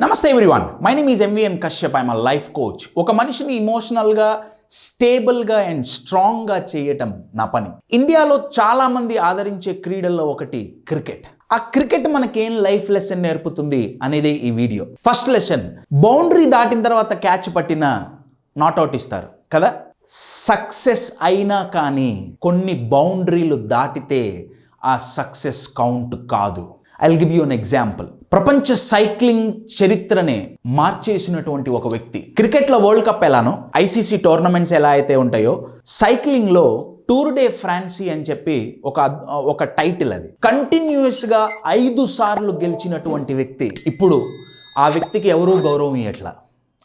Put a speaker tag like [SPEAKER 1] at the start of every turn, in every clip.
[SPEAKER 1] నమస్తే everyone my name is M V N Kashyap I'm life coach ఒక మనిషిని ఇమోషనల్గా స్టేబుల్గా అండ్ స్ట్రాంగ్గా చేయటం నా పని. ఇండియాలో చాలామంది ఆదరించే క్రీడల్లో ఒకటి క్రికెట్. ఆ క్రికెట్ మనకేం లైఫ్ లెసన్ నేర్పుతుంది అనేది ఈ వీడియో. ఫస్ట్ లెసన్ బౌండరీ దాటిన తర్వాత క్యాచ్ పట్టిన నాట్అవుట్ ఇస్తారు. కదా? సక్సెస్ అయినా కానీ కొన్ని బౌండరీలు దాటితే ఆ సక్సెస్ కౌంట్ కాదు. I give you an example ప్రపంచ సైక్లింగ్ చరిత్రనే మార్చేసినటువంటి ఒక వ్యక్తి. క్రికెట్లో వరల్డ్ కప్ ఎలానో ఐసీసీ టోర్నమెంట్స్ ఎలా అయితే ఉంటాయో సైక్లింగ్లో టూర్ డే ఫ్రాన్సీ అని చెప్పి ఒక ఒక టైటిల్ అది. కంటిన్యూస్గా ఐదు సార్లు గెలిచినటువంటి వ్యక్తి ఇప్పుడు ఆ వ్యక్తికి ఎవరూ గౌరవం ఇవ్వట్లా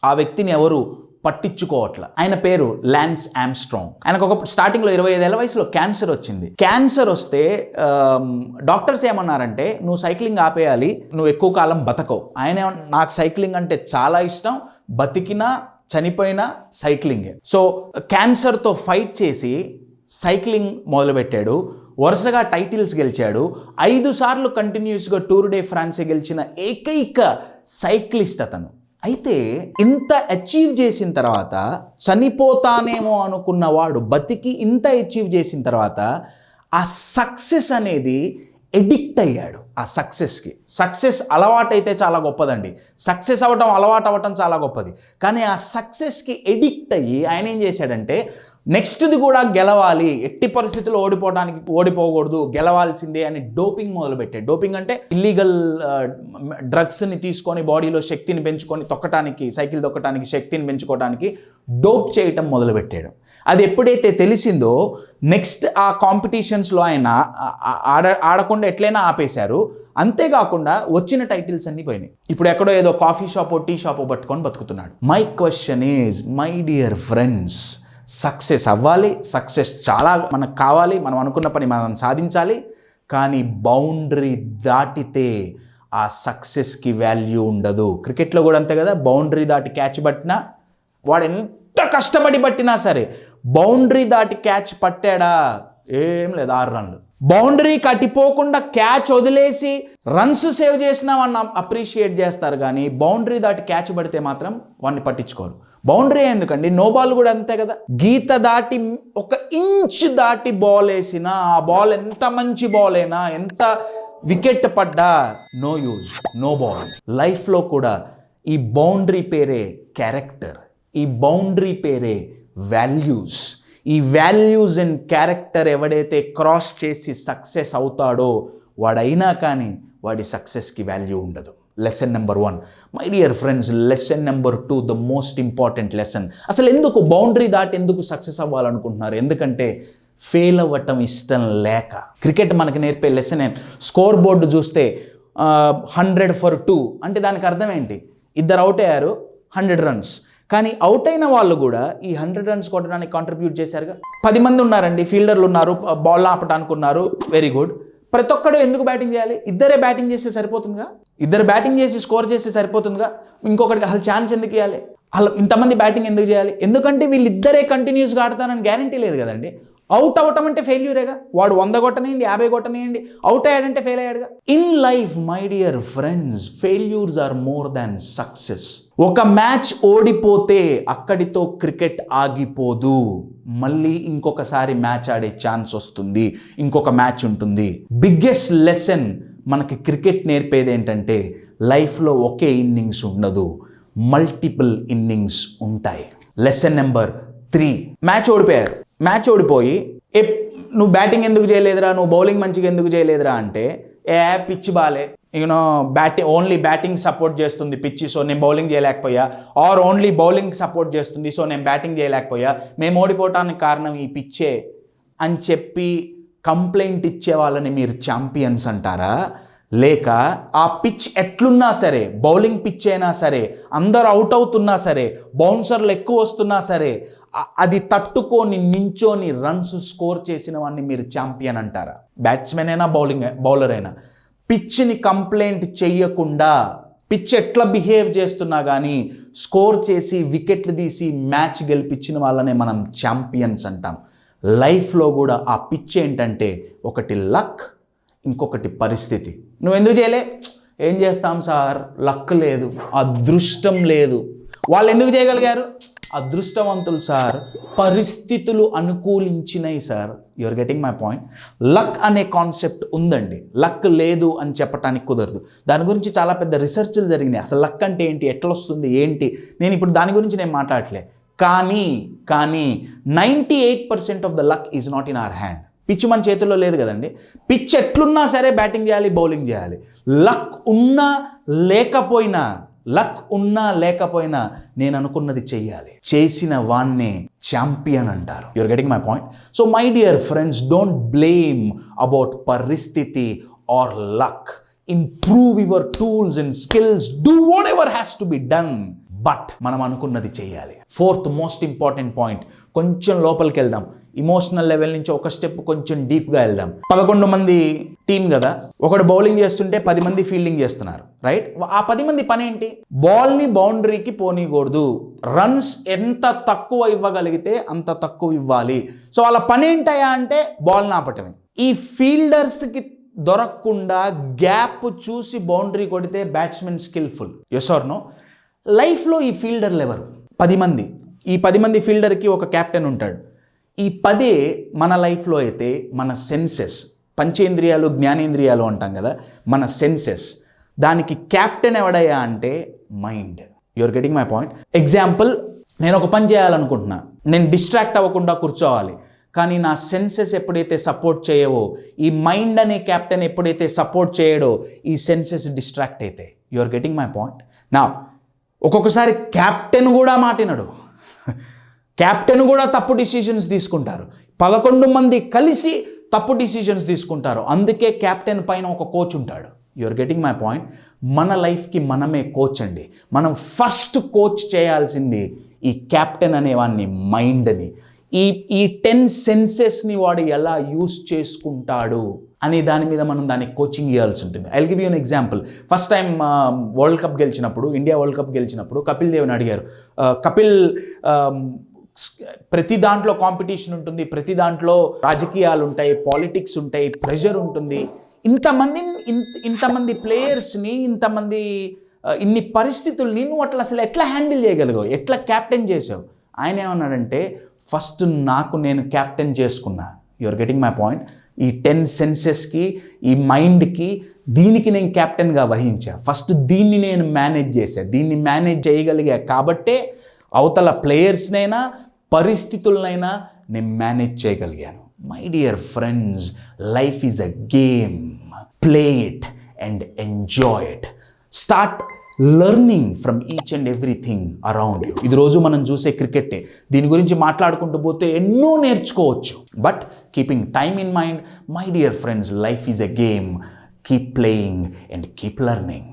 [SPEAKER 1] ఆ వ్యక్తిని ఎవరు పట్టించుకోవట్ల. ఆయన పేరు ల్యాన్స్ ఆమ్స్ట్రాంగ్ ఆయనకు ఒక స్టార్టింగ్లో ఇరవై ఐదేళ్ళ వయసులో క్యాన్సర్ వచ్చింది. క్యాన్సర్ వస్తే డాక్టర్స్ ఏమన్నారంటే నువ్వు సైక్లింగ్ ఆపేయాలి నువ్వు ఎక్కువ కాలం బతకవు. ఆయన నాకు సైక్లింగ్ అంటే చాలా ఇష్టం బతికినా చనిపోయినా సైక్లింగే. సో క్యాన్సర్తో ఫైట్ చేసి సైక్లింగ్ మొదలుపెట్టాడు. వరుసగా టైటిల్స్ గెలిచాడు. ఐదు సార్లు కంటిన్యూస్గా టూర్ డే ఫ్రాన్సే గెలిచిన ఏకైక సైక్లిస్ట్ అతను. అయితే ఇంత అచీవ్ చేసిన తర్వాత చనిపోతానేమో అనుకున్న వాడు బతికి ఇంత అచీవ్ చేసిన తర్వాత ఆ సక్సెస్ అనేది ఎడిక్ట్ అయ్యాడు ఆ సక్సెస్కి సక్సెస్ అలవాటైతే చాలా గొప్పదండి. సక్సెస్ అవ్వటం అలవాటు అవ్వటం చాలా గొప్పది. కానీ ఆ సక్సెస్కి ఎడిక్ట్ అయ్యి ఆయన ఏం చేశాడంటే నెక్స్ట్ది కూడా గెలవాలి. ఎట్టి పరిస్థితుల్లో ఓడిపోవడానికి ఓడిపోకూడదు. గెలవాల్సిందే అని డోపింగ్ మొదలుపెట్టే. డోపింగ్ అంటే ఇల్లీగల్ డ్రగ్స్ని తీసుకొని బాడీలో శక్తిని పెంచుకొని తొక్కటానికి సైకిల్ తొక్కటానికి శక్తిని పెంచుకోవడానికి డోప్ చేయటం మొదలుపెట్టాడు అది ఎప్పుడైతే తెలిసిందో నెక్స్ట్ ఆ కాంపిటీషన్స్లో ఆయన ఆడ ఆడకుండా ఎట్లయినా ఆపేశారు. అంతేకాకుండా వచ్చిన టైటిల్స్ అన్నీ పోయినాయి. ఇప్పుడు ఎక్కడో ఏదో కాఫీ షాపో టీ షాపో పట్టుకొని బతుకుతున్నాడు. My question is my dear friends success అవ్వాలి సక్సెస్ చాలా మనకు కావాలి మనం అనుకున్న పని మనం సాధించాలి కానీ బౌండరీ దాటితే ఆ సక్సెస్కి వాల్యూ ఉండదు. క్రికెట్లో కూడా అంతే కదా బౌండరీ దాటి క్యాచ్ పట్టినా వాడు ఎంత కష్టపడి పట్టినా సరే బౌండరీ దాటి క్యాచ్ పట్టాడా? ఏం లేదు ఆరు రన్లు. బౌండరీ కట్టిపోకుండా క్యాచ్ వదిలేసి రన్స్ సేవ్ చేసినా వాడిని అప్రిషియేట్ చేస్తారు కానీ బౌండరీ దాటి క్యాచ్ పడితే మాత్రం వాడిని పట్టించుకోరు. బౌండరీ ఎందుకండి? నో బాల్ కూడా అంతే కదా. గీత దాటి ఒక ఇంచ్ దాటి బాల్ వేసినా ఆ బాల్ ఎంత మంచి బాల్ అయినా ఎంత వికెట్ పడ్డా నో యూజ్ నో బాల్ లైఫ్లో కూడా ఈ బౌండరీ పేరే క్యారెక్టర్ ఈ బౌండరీ పేరే వాల్యూస్ ఈ వాల్యూస్ అండ్ క్యారెక్టర్ ఎవడైతే క్రాస్ చేసి సక్సెస్ అవుతాడో వాడైనా కానీ వాడి సక్సెస్కి వాల్యూ ఉండదు. Lesson number one my dear friends lesson number two the most important lesson అసలు ఎందుకు బౌండరీ దాటి ఎందుకు సక్సెస్ అవ్వాలనుకుంటున్నారు? ఎందుకంటే ఫెయిల్ అవ్వటం ఇష్టం లేక. క్రికెట్ మనకి నేర్పే లెసన్ స్కోర్ బోర్డు చూస్తే హండ్రెడ్ ఫర్ టూ అంటే దానికి అర్థం ఏంటి? ఇద్దరు అవుట్ అయ్యారు హండ్రెడ్ రన్స్ కానీ అవుట్ అయిన వాళ్ళు కూడా ఈ హండ్రెడ్ రన్స్ కొట్టడానికి కాంట్రిబ్యూట్ చేశారుగా. పది మంది ఉన్నారండి ఫీల్డర్లు ఉన్నారు బాల్ ఆపడానికి ఉన్నారు. వెరీ గుడ్ ప్రతి ఒక్కడు ఎందుకు బ్యాటింగ్ చేయాలి? ఇద్దరే బ్యాటింగ్ చేస్తే సరిపోతుందిగా? ఇద్దరు బ్యాటింగ్ చేసి స్కోర్ చేస్తే సరిపోతుందిగా? ఇంకొకటికి అసలు ఛాన్స్ ఎందుకు ఇవ్వాలి? అలా ఇంతమంది బ్యాటింగ్ ఎందుకు చేయాలి? ఎందుకంటే వీళ్ళిద్దరే కంటిన్యూస్గా ఆడతారని గ్యారంటీ లేదు కదండి. అవుట్ అవటం అంటే ఫెయిల్యూరేగా వాడు వంద కొట్టనియండి యాభై కొట్టనియండి అవుట్ అయ్యాడంటే fail అయ్యాడుగా? In life my dear friends failures are more than success ఒక మ్యాచ్ ఓడిపోతే అక్కడితో క్రికెట్ ఆగిపోదు. మళ్ళీ ఇంకొకసారి మ్యాచ్ ఆడే ఛాన్స్ వస్తుంది. ఇంకొక మ్యాచ్ ఉంటుంది. బిగ్గెస్ట్ లెసన్ మనకి క్రికెట్ నేర్పేది ఏంటంటే లైఫ్లో ఒకే ఇన్నింగ్స్ ఉండదు. మల్టిపుల్ ఇన్నింగ్స్ ఉంటాయి. లెసన్ నెంబర్ త్రీ మ్యాచ్ ఓడిపోయారు. మ్యాచ్ ఓడిపోయి ఏ నువ్వు బ్యాటింగ్ ఎందుకు చేయలేదురా? నువ్వు బౌలింగ్ మంచిగా ఎందుకు చేయలేదురా? అంటే ఏ పిచ్చి బాలే. You know batting only batting support చేస్తుంది పిచ్చి. సో నేను బౌలింగ్ చేయలేకపోయా. ఆర్ ఓన్లీ బౌలింగ్ సపోర్ట్ చేస్తుంది. సో నేను బ్యాటింగ్ చేయలేకపోయా. మేము ఓడిపోవటానికి కారణం ఈ పిచ్చే. అని చెప్పి కంప్లైంట్ ఇచ్చే వాళ్ళని మీరు ఛాంపియన్స్ అంటారా? లేక ఆ పిచ్ ఎట్లున్నా సరే బౌలింగ్ పిచ్ అయినా సరే అందరు అవుట్ అవుతున్నా సరే బౌన్సర్లు ఎక్కువ వస్తున్నా సరే అది తట్టుకొని నించోని రన్స్ స్కోర్ చేసిన వాడిని మీరు ఛాంపియన్ అంటారా? బ్యాట్స్మెన్ అయినా బౌలింగ్ బౌలర్ అయినా. పిచ్ని కంప్లైంట్ చెయ్యకుండా పిచ్ ఎట్లా బిహేవ్ చేస్తున్నా కానీ స్కోర్ చేసి వికెట్లు తీసి మ్యాచ్ గెలిపించిన వాళ్ళనే మనం ఛాంపియన్స్ అంటాం. లైఫ్లో కూడా ఆ పిచ్ ఏంటంటే ఒకటి లక్ ఇంకొకటి పరిస్థితి. నువ్వు ఎందుకు చేయలే? ఏం చేస్తాం సార్? లక్ లేదు అదృష్టం లేదు. వాళ్ళు ఎందుకు చేయగలిగారు? అదృష్టవంతులు సార్ పరిస్థితులు అనుకూలించినాయి sir. Your getting my point luck అనే కాన్సెప్ట్ ఉందండి. లక్ లేదు అని చెప్పడానికి కుదరదు. దాని గురించి చాలా పెద్ద రీసెర్చ్లు జరిగినాయి. అసలు లక్ అంటే ఏంటి? ఎట్లా వస్తుంది ఏంటి? నేను ఇప్పుడు దాని గురించి నేను మాట్లాడలే. కానీ కానీ ninety eight percent of the luck is not in our hand pitch మన చేతుల్లో లేదు కదండి. పిచ్ ఎట్లున్నా సరే బ్యాటింగ్ చేయాలి బౌలింగ్ చేయాలి. లక్ ఉన్నా లేకపోయినా లక్ ఉన్నా లేకపోయినా నేను అనుకున్నది చెయ్యాలి. చేసిన వాన్నే ఛాంపియన్ అంటారు. Your getting my point so my dear friends don't blame about పరిస్థితి or luck improve your tools and skills do whatever has to be done but మనం అనుకున్నది చేయాలి ఫోర్త్ మోస్ట్ ఇంపార్టెంట్ పాయింట్ కొంచెం లోపలికి వెళ్దాం. ఇమోషనల్ లెవెల్ నుంచి ఒక step కొంచెం డీప్గా వెళ్దాం. పదకొండు మంది టీం కదా ఒకడు బౌలింగ్ చేస్తుంటే పది మంది ఫీల్డింగ్ చేస్తున్నారు రైట్ ఆ పది మంది పని ఏంటి? బాల్ని బౌండరీకి పోనీకూడదు రన్స్ ఎంత తక్కువ ఇవ్వగలిగితే అంత తక్కువ ఇవ్వాలి. సో వాళ్ళ పని ఏంటయా అంటే బాల్ ఆపటమే. ఈ ఫీల్డర్స్కి దొరకకుండా గ్యాప్ చూసి బౌండరీ కొడితే batsmen skillful yes or no లైఫ్లో ఈ ఫీల్డర్లు ఎవరు? పది మంది. ఈ పది మంది ఫీల్డర్కి ఒక కెప్టెన్ ఉంటాడు. ఈ పదే మన లైఫ్లో అయితే మన సెన్సెస్ పంచేంద్రియాలు జ్ఞానేంద్రియాలు అంటాం కదా మన సెన్సెస్ దానికి క్యాప్టెన్ ఎవడయ్యా అంటే mind. Your getting my point example నేను ఒక పని చేయాలనుకుంటున్నా. నేను డిస్ట్రాక్ట్ అవ్వకుండా కూర్చోవాలి. కానీ నా సెన్సెస్ ఎప్పుడైతే సపోర్ట్ చేయవో ఈ మైండ్ అనే క్యాప్టెన్ ఎప్పుడైతే సపోర్ట్ చేయడో ఈ సెన్సెస్ డిస్ట్రాక్ట్ అయితే. యువర్ గెటింగ్ మై పాయింట్ నా ఒక్కొక్కసారి క్యాప్టెన్ కూడా మాటినడు. క్యాప్టెన్ కూడా తప్పు డిసిషన్స్ తీసుకుంటారు. పదకొండు మంది కలిసి తప్పు డిసిషన్స్ తీసుకుంటారు. అందుకే క్యాప్టెన్ పైన ఒక కోచ్ ఉంటాడు. యువర్ గెటింగ్ మై పాయింట్ మన లైఫ్కి మనమే కోచ్ అండి. మనం ఫస్ట్ కోచ్ చేయాల్సింది ఈ క్యాప్టెన్ అనేవాడిని మైండ్ని ఈ ఈ టెన్ సెన్సెస్ని వాడు ఎలా యూస్ చేసుకుంటాడు అనే దాని మీద మనం దానికి కోచింగ్ ఇవ్వాల్సి ఉంటుంది. I give you an example first time world cup గెలిచినప్పుడు ఇండియా వరల్డ్ కప్ గెలిచినప్పుడు కపిల్ దేవ్ని అడిగారు. కపిల్ ప్రతి దాంట్లో కాంపిటీషన్ ఉంటుంది ప్రతి దాంట్లో రాజకీయాలు ఉంటాయి పాలిటిక్స్ ఉంటాయి ప్రెషర్ ఉంటుంది. ఇంతమంది ఇంత ఇంతమంది ప్లేయర్స్ని ఇంతమంది ఇన్ని పరిస్థితుల్ని నువ్వు అట్లా అసలు ఎట్లా హ్యాండిల్ చేయగలిగావు? ఎట్లా క్యాప్టెన్ చేసావు? ఆయన ఏమన్నాడంటే ఫస్ట్ నాకు నేను క్యాప్టెన్ చేసుకున్నా. యువర్ గెటింగ్ మై పాయింట్ ఈ టెన్ సెన్సెస్కి ఈ మైండ్కి దీనికి నేను క్యాప్టెన్గా వహించా. ఫస్ట్ దీన్ని నేను మేనేజ్ చేశా. దీన్ని మేనేజ్ చేయగలిగా. కాబట్టే అవతల ప్లేయర్స్నైనా పరిస్థితులనైనా నేను మేనేజ్ చేయగలిగాను. My dear friends life is a game play it and enjoy it start learning from each and everything around you ఇది రోజు మనం చూసే క్రికెటే దీని గురించి మాట్లాడుకుంటూ పోతే ఎన్నో నేర్చుకోవచ్చు. But keeping time in mind my dear friends life is a game keep playing and keep learning